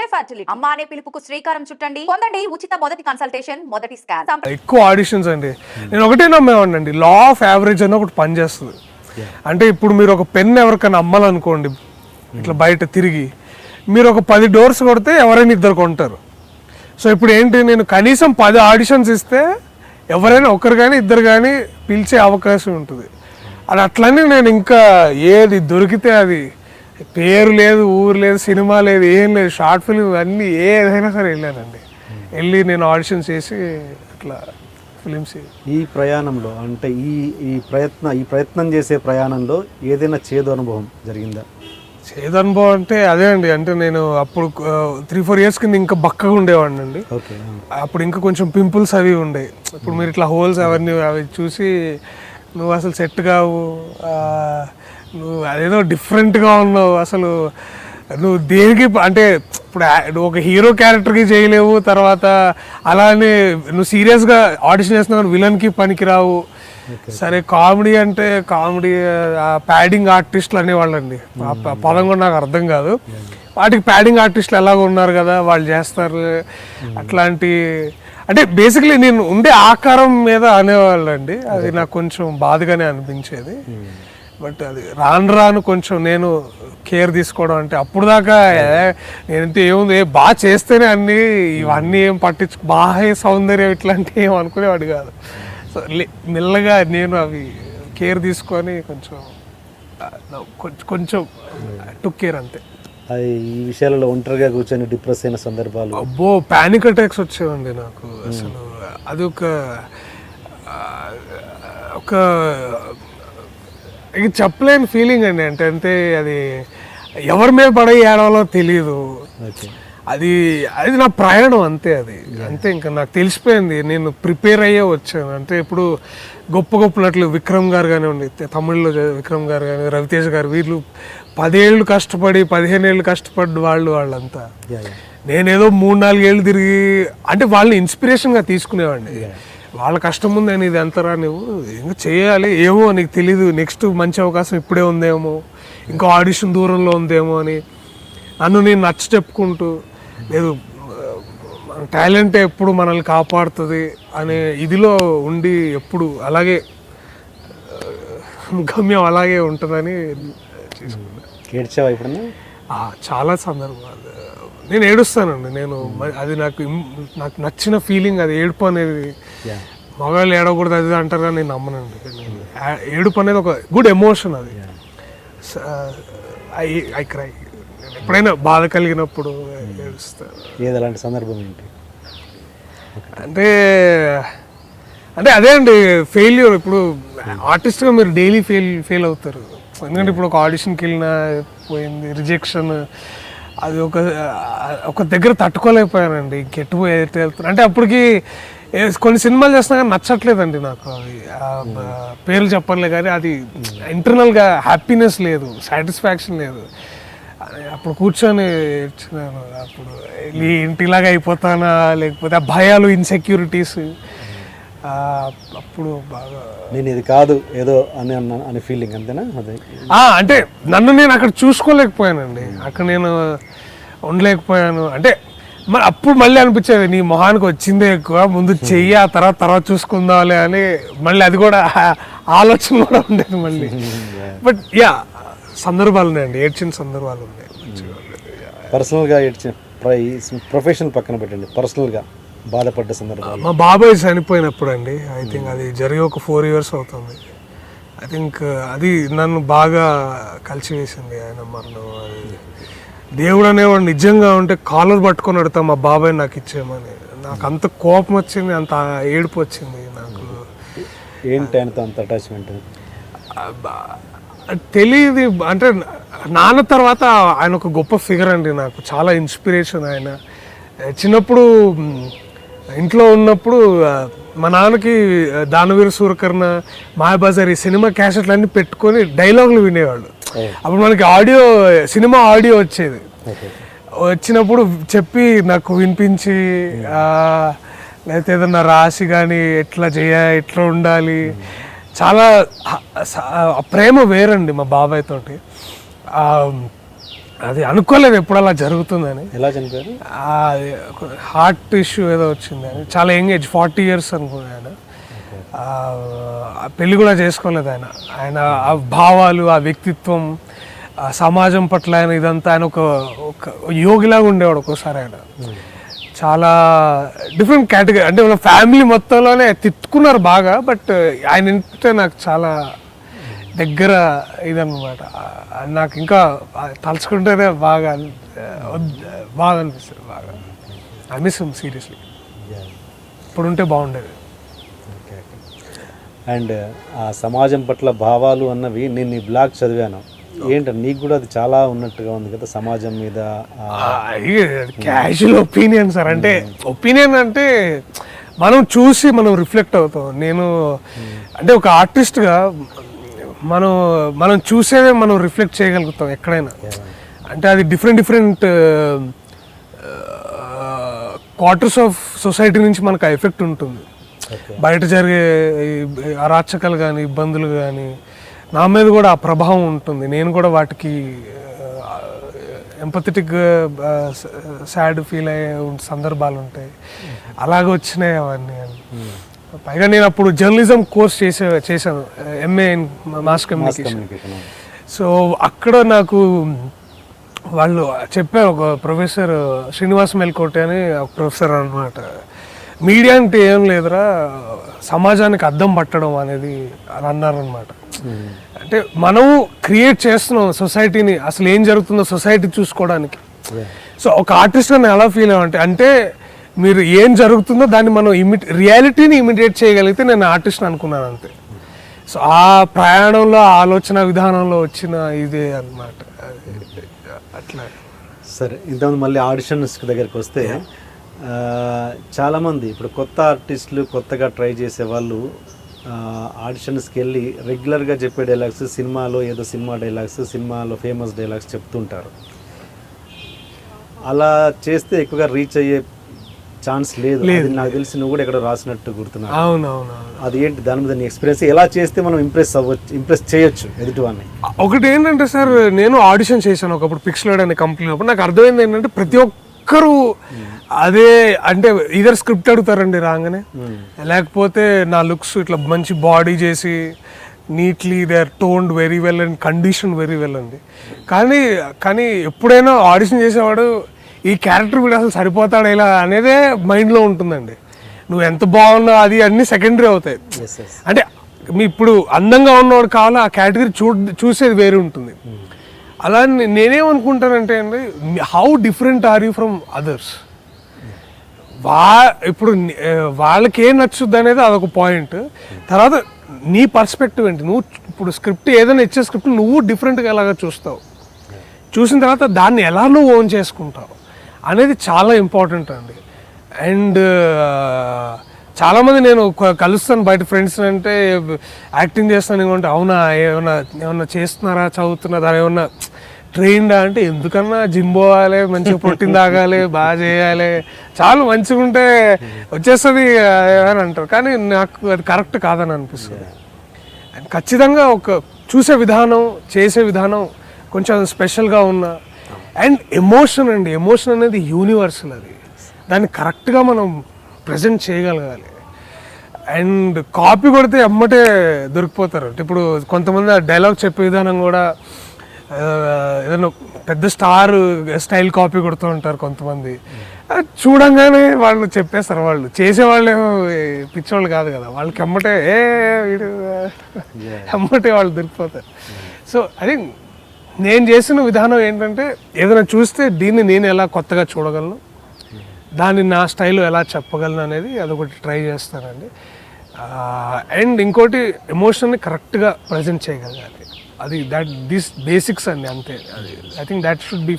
Okay fertility అమ్మ అనే పిలుపుకు శ్రీకారం చుట్టండి. పొందండి. ఉచిత మొదటి కన్సల్టేషన్ మొదటి స్కాన్ ఎక్కువ ఆడిషన్స్ అండి. నేను ఒకటే నమ్మేవాడిని అండి లా ఆఫ్ యావరేజ్ అని ఒకటి పనిచేస్తుంది. అంటే ఇప్పుడు మీరు ఒక పెన్ ఎవరికైనా అమ్మాలనుకోండి ఇట్లా బయట తిరిగి మీరు ఒక పది డోర్స్ కొడితే ఎవరైనా ఇద్దరు కొంటారు. సో ఇప్పుడు ఏంటి? నేను కనీసం పది ఆడిషన్స్ ఇస్తే ఎవరైనా ఒకరు కానీ ఇద్దరు కానీ పిలిచే అవకాశం ఉంటుంది. అది అట్లనే నేను ఇంకా ఏది దొరికితే అది పేరు లేదు ఊరు లేదు సినిమా లేదు ఏం లేదు షార్ట్ ఫిల్మ్ అన్నీ ఏదైనా సరే వెళ్ళానండి. వెళ్ళి నేను ఆడిషన్ చేసి అట్లా ఫిలిమ్స్ ఈ ప్రయాణంలో అంటే ఈ ఈ ప్రయత్న ఈ ప్రయత్నం చేసే ప్రయాణంలో ఏదైనా చేదు అనుభవం జరిగిందా? చేదు అనుభవం అంటే అదే అండి. అంటే నేను అప్పుడు త్రీ ఫోర్ ఇయర్స్ కింద ఇంకా బక్కగా ఉండేవాడిని అండి. ఓకే అప్పుడు ఇంకా కొంచెం పింపుల్స్ అవి ఉండే. ఇప్పుడు మీరు ఇట్లా హోల్స్ అవన్నీ అవి చూసి నువ్వు అసలు సెట్ కావు. ఆ, నువ్వు అదేదో డిఫరెంట్గా ఉన్నావు. అసలు నువ్వు దేనికి అంటే ఇప్పుడు ఆ- ఒక హీరో క్యారెక్టర్కి చేయలేవు. తర్వాత అలానే నువ్వు సీరియస్గా ఆడిషన్ చేస్తున్నావు విలన్కి పనికిరావు. సరే కామెడీ అంటే కామెడీ ప్యాడింగ్ ఆర్టిస్టులు అనేవాళ్ళండి. ఆ ప- పదం కూడా నాకు అర్థం కాదు. వాటికి ప్యాడింగ్ ఆర్టిస్టులు ఎలాగ ఉన్నారు కదా వాళ్ళు చేస్తారు. అట్లాంటి అంటే బేసిక్లీ నేను ఉండే ఆకారం మీద అనేవాళ్ళండి. అది నాకు కొంచెం బాధగానే అనిపించేది. బట్ అది రాను రాను కొంచెం నేను కేర్ తీసుకోవడం అంటే అప్పుడు దాకా ఏ, నేనంతే ఏముంది? బాగా చేస్తేనే అన్ని ఇవన్నీ ఏం పట్టించు బాహ్య సౌందర్యం ఇట్లాంటివి ఏం అనుకునేవాడు కాదు. సో మెల్లగా నేను అవి కేర్ తీసుకొని కొంచెం కొంచెం కొంచెం టుక్ కేర్ అంతే. అది ఈ విషయాలలో ఒంటరిగా కూర్చొని డిప్రెస్ అయిన సందర్భాలు. అబ్బో పానిక్ అటాక్స్ వచ్చేవండి నాకు. అసలు అది ఒక ఒక ఇక చెప్పలేని ఫీలింగ్ అండి. అంటే అంటే అది ఎవరి మీద పడే ఏడవలో తెలియదు ఓకే. అది అది నా ప్రయాణం అంతే అది. అంతే ఇంకా నాకు తెలిసిపోయింది. నేను ప్రిపేర్ అయ్యే వచ్చాను. అంటే ఇప్పుడు గొప్ప గొప్ప నటులు విక్రమ్ గారు కానివ్వండి తమిళ్ళో విక్రమ్ గారు కానీ రవితేజ గారు వీళ్ళు పదేళ్ళు కష్టపడి పదిహేను ఏళ్ళు కష్టపడి వాళ్ళు వాళ్ళంతా. నేనేదో మూడు నాలుగేళ్ళు తిరిగి అంటే వాళ్ళని ఇన్స్పిరేషన్గా తీసుకునేవాడిని. వాళ్ళ కష్టం ఉంది అని ఇది ఎంతరా నువ్వు ఇంకా చేయాలి. ఏమో నీకు తెలీదు. నెక్స్ట్ మంచి అవకాశం ఇప్పుడే ఉందేమో. ఇంకో ఆడిషన్ దూరంలో ఉందేమో అని. నన్ను నేను నచ్చ చెప్పుకుంటూ లేదు టాలెంట్ ఎప్పుడు మనల్ని కాపాడుతుంది అనే ఇదిలో ఉండి ఎప్పుడు అలాగే గమ్యం అలాగే ఉంటుందని చేసుకున్నాను చాలా సందర్భాలు. నేను ఏడుస్తానండి. నేను అది నాకు నాకు నచ్చిన ఫీలింగ్ అది ఏడుపు అనేది మగవాళ్ళు ఏడవకూడదు అది అంటారు కానీ నేను నమ్మనండి. ఏడుపు అనేది ఒక గుడ్ ఎమోషన్ అది. I I cry. ఎప్పుడైనా బాధ కలిగినప్పుడు ఏడుస్తాను ఏది అలాంటి సందర్భం ఏంటి? అంటే అంటే అదే అండి ఫెయిల్యూర్ ఇప్పుడు ఆర్టిస్ట్గా మీరు డైలీ ఫెయిల్ ఫెయిల్ అవుతారు. ఎందుకంటే ఇప్పుడు ఒక ఆడిషన్కి వెళ్ళినా పోయింది రిజెక్షన్ అది ఒక ఒక దగ్గర తట్టుకోలేకపోయానండి. ఎటు వెళ్తాను అంటే అప్పటికి కొన్ని సినిమాలు చేస్తున్నా కానీ నచ్చట్లేదండి నాకు అవి. బ- పేర్లు చెప్పలే కానీ అది ఇంటర్నల్గా హ్యాపీనెస్ లేదు సాటిస్ఫాక్షన్ లేదు. అప్పుడు కూర్చొని ఏడ్చినాను. అప్పుడు ఇంటిలాగా అయిపోతానా? లేకపోతే ఆ భయాలు ఇన్సెక్యూరిటీస్ అప్పుడు బాగా నేను ఇది కాదు ఏదో అని అన్న అనే ఫీలింగ్ అంతేనా? అదే. అంటే నన్ను నేను అక్కడ చూసుకోలేకపోయానండి. అక్కడ నేను ఉండలేకపోయాను. అంటే మరి అప్పుడు మళ్ళీ అనిపించేది నీ మొహానికి వచ్చిందే ఎక్కువ ముందు చెయ్యి ఆ తర్వాత తర్వాత చూసుకుందాంలే అని మళ్ళీ అది కూడా ఆలోచన కూడా ఉండేది మళ్ళీ. బట్ యా సందర్భాలు ఉన్నాయండి ఏడ్చిన సందర్భాలు ఉన్నాయి మంచిగా. పర్సనల్గా ఏడ్చిన ప్రొఫెషనల్ పక్కన పెట్టండి. పర్సనల్గా బాధపడ్డ సందర్భాలు. మా బాబాయ్ చనిపోయినప్పుడు అండి ఐ థింక్ అది జరిగి ఒక ఫోర్ ఇయర్స్ అవుతుంది. ఐ థింక్ అది నన్ను బాగా కలిసివేసింది ఆయన మరణం. అది దేవుడు అనేవాడు నిజంగా ఉంటే కాలర్ పట్టుకొని అడుగుతా మా బాబాయ్ నాకు ఇచ్చేయమని. నాకు అంత కోపం వచ్చింది అంత ఏడుపు వచ్చింది నాకు. ఏంటి ఆయనతో అంత అటాచ్మెంట్ తెలియదు అంటే నాన్న తర్వాత ఆయన ఒక గొప్ప ఫిగర్ అండి నాకు. చాలా ఇన్స్పిరేషన్ ఆయన. చిన్నప్పుడు ఇంట్లో ఉన్నప్పుడు మా నాన్నకి దానవీర సూరకర్ణ మాయాబజార్ ఈ సినిమా క్యాసెట్లు అన్ని పెట్టుకొని డైలాగులు వినేవాళ్ళు. అప్పుడు మనకి ఆడియో సినిమా ఆడియో వచ్చేది. వచ్చినప్పుడు చెప్పి నాకు వినిపించి లేకపోతే ఏదన్నా రాసి కానీ ఎట్లా చేయ ఎట్లా ఉండాలి చాలా ప్రేమ వేరండి మా బాబాయ్ తోటి. అది అనుకోలేదు ఎప్పుడు అలా జరుగుతుందని. ఎలా చనిపోయారు? హార్ట్ ఇష్యూ ఏదో వచ్చిందని చాలా యంగ్ ఏజ్ ఫార్టీ ఇయర్స్ అనుకున్నాను పెళ్ళి కూడా చేసుకోలేదు ఆయన. ఆయన ఆ భావాలు ఆ వ్యక్తిత్వం ఆ సమాజం పట్ల ఆయన ఇదంతా ఆయన ఒక ఒక యోగిలాగా ఉండేవాడు ఒక్కోసారి ఆయన. చాలా డిఫరెంట్ కేటగిరీ అంటే మన ఫ్యామిలీ మొత్తంలోనే తిట్టుకున్నారు బాగా బట్ ఆయన ఇంటే నాకు చాలా దగ్గర ఇదన్నమాట. ఆ, నాకు ఇంకా తలుచుకుంటేనే బాగా అన్- వద్- బాగా. అనిపిస్తుంది బాగా ఐ మిస్ సీరియస్లీ ఇప్పుడుంటే బాగుండేది. అండ్ ఆ సమాజం పట్ల భావాలు అన్నవి నేను ఈ బ్లాగ్ చదివాను. ఏంటంటే నీకు కూడా అది చాలా ఉన్నట్టుగా ఉంది కదా సమాజం మీద క్యాజువల్ ఒపీనియన్ సార్ అంటే ఒపీనియన్ అంటే మనం చూసి మనం రిఫ్లెక్ట్ అవుతాం. నేను అంటే ఒక ఆర్టిస్ట్గా మనం మనం చూసేదే మనం రిఫ్లెక్ట్ చేయగలుగుతాం ఎక్కడైనా. అంటే అది different different quarters of society నుంచి మనకు ఎఫెక్ట్ ఉంటుంది. బయట జరిగే అరాచకాలు కానీ ఇబ్బందులు కానీ నా మీద కూడా ఆ ప్రభావం ఉంటుంది. నేను కూడా వాటికి ఎంపథెటిక్ సాడ్ ఫీల్ అయ్యే సందర్భాలు ఉంటాయి. అలాగే వచ్చినాయి అవన్నీ అని. పైగా నేను అప్పుడు జర్నలిజం కోర్స్ చేసే చేశాను. MA in mass communication. So అక్కడ నాకు వాళ్ళు చెప్పారు ఒక ప్రొఫెసర్ శ్రీనివాస్ మెల్కోటి అని ఒక ప్రొఫెసర్ అనమాట మీడియా అంటే ఏం లేదురా సమాజానికి అద్దం పట్టడం అనేది అని అన్నారనమాట అంటే మనం క్రియేట్ చేస్తున్నాం సొసైటీని అసలు ఏం జరుగుతుందో సొసైటీ చూసుకోవడానికి. సో ఒక ఆర్టిస్ట్ నేను ఎలా ఫీల్ అవ్వంటే అంటే మీరు ఏం జరుగుతుందో దాన్ని మనం ఇమిట్ రియాలిటీని ఇమిడియేట్ చేయగలిగితే నేను ఆర్టిస్ట్ అనుకున్నాను అంతే. సో ఆ ప్రయాణంలో ఆలోచన విధానంలో వచ్చిన ఇదే అనమాట అట్లా. సరే ఇంతకుముందు మళ్ళీ ఆడిషన్స్ దగ్గరికి వస్తే చాలామంది ఇప్పుడు కొత్త ఆర్టిస్టులు కొత్తగా ట్రై చేసే వాళ్ళు ఆడిషన్స్కి వెళ్ళి రెగ్యులర్గా చెప్పే డైలాగ్స్ సినిమాలో ఏదో సినిమా డైలాగ్స్ సినిమాలో ఫేమస్ డైలాగ్స్ చెప్తుంటారు. అలా చేస్తే ఎక్కువగా రీచ్ అయ్యే ఛాన్స్ లేదు. నాకు తెలిసి నువ్వు కూడా ఎక్కడ రాసినట్టు గుర్తున్నావు అది ఏంటి? దాని మీద నీ ఎక్స్పీరియన్స్ ఎలా చేస్తే మనం ఇంప్రెస్ అవ్వచ్చు ఇంప్రెస్ చేయొచ్చు ఎదుటి వాడిని ఒకటి ఏంటంటే సార్ నేను ఆడిషన్ చేశాను ఒకప్పుడు పిక్స్లోడ్ అనే కంపెనీ అప్పుడు నాకు అర్థమైంది ఏంటంటే ప్రతి ఒక్కరు అదే అంటే ఇదర్ స్క్రిప్ట్ అడుగుతారండి రాగానే. లేకపోతే నా లుక్స్ ఇట్లా మంచి బాడీ చేసి neatly they are toned very well and condition very well అండి. కానీ కానీ ఎప్పుడైనా ఆడిషన్ చేసేవాడు ఈ క్యారెక్టర్ వీడు అసలు సరిపోతాడా ఇలా అనేదే మైండ్లో ఉంటుందండి. నువ్వు ఎంత బాగున్నావు అది అన్నీ సెకండరీ అవుతాయి. అంటే మీ ఇప్పుడు అందంగా ఉన్నవాడు కావాలా ఆ కేటగిరీ చూ చూసేది వేరే ఉంటుంది. అలా నేనేమనుకుంటానంటే అండి how different are you from others వా ఇప్పుడు వాళ్ళకి ఏం నచ్చుద్ది అనేది అదొక పాయింట్ తర్వాత నీ పర్స్పెక్టివ్ ఏంటి? నువ్వు ఇప్పుడు స్క్రిప్ట్ ఏదైనా ఇచ్చే స్క్రిప్ట్ నువ్వు డిఫరెంట్గా ఎలాగ చూస్తావు? చూసిన తర్వాత దాన్ని ఎలా నువ్వు ఓన్ చేసుకుంటావు? అనేది చాలా ఇంపార్టెంట్ అండి. అండ్ చాలామంది నేను కలుస్తాను బయట ఫ్రెండ్స్ అంటే యాక్టింగ్ చేస్తాను ఏమంటే అవునా ఏమన్నా ఏమన్నా చేస్తున్నారా చదువుతున్నారా ఏమన్నా ట్రైన్డా అంటే ఎందుకన్నా జిమ్ పోవాలి మంచిగా ప్రోటీన్ తాగాలి బాగా చేయాలి. చాలా మంచిగా ఉంటే వచ్చేస్తుంది అని అంటారు. కానీ నాకు అది కరెక్ట్ కాదని అనిపిస్తుంది. అండ్ ఖచ్చితంగా ఒక చూసే విధానం చేసే విధానం కొంచెం స్పెషల్గా ఉన్న అండ్ ఎమోషన్ అండి. ఎమోషన్ అనేది యూనివర్సల్ అది. దాన్ని కరెక్ట్గా మనం ప్రజెంట్ చేయగలగాలి. అండ్ కాపీ కొడితే ఎమ్మటే దొరికిపోతారు. ఇప్పుడు కొంతమంది డైలాగ్ చెప్పే విధానం కూడా ఏదైనా పెద్ద స్టార్ స్టైల్ కాపీ కొడుతూ ఉంటారు కొంతమంది. చూడంగానే వాళ్ళు చెప్పేస్తారు వాళ్ళు. చేసేవాళ్ళు పిచ్చోళ్ళు కాదు కదా. వాళ్ళకి ఎమ్మటే ఏ వీడు ఎమ్మటే వాళ్ళు దొరికిపోతారు. సో అది నేను చేసిన విధానం ఏంటంటే ఏదైనా చూస్తే దీన్ని నేను ఎలా కొత్తగా చూడగలను దాన్ని నా స్టైల్లో ఎలా చెప్పగలను అనేది అదొకటి ట్రై చేస్తానండి. అండ్ ఇంకోటి ఎమోషన్ని కరెక్ట్గా ప్రజెంట్ చేయగలగాలి. అది దట్ దిస్ బేసిక్స్ అండి అంతే. అది. I think that should be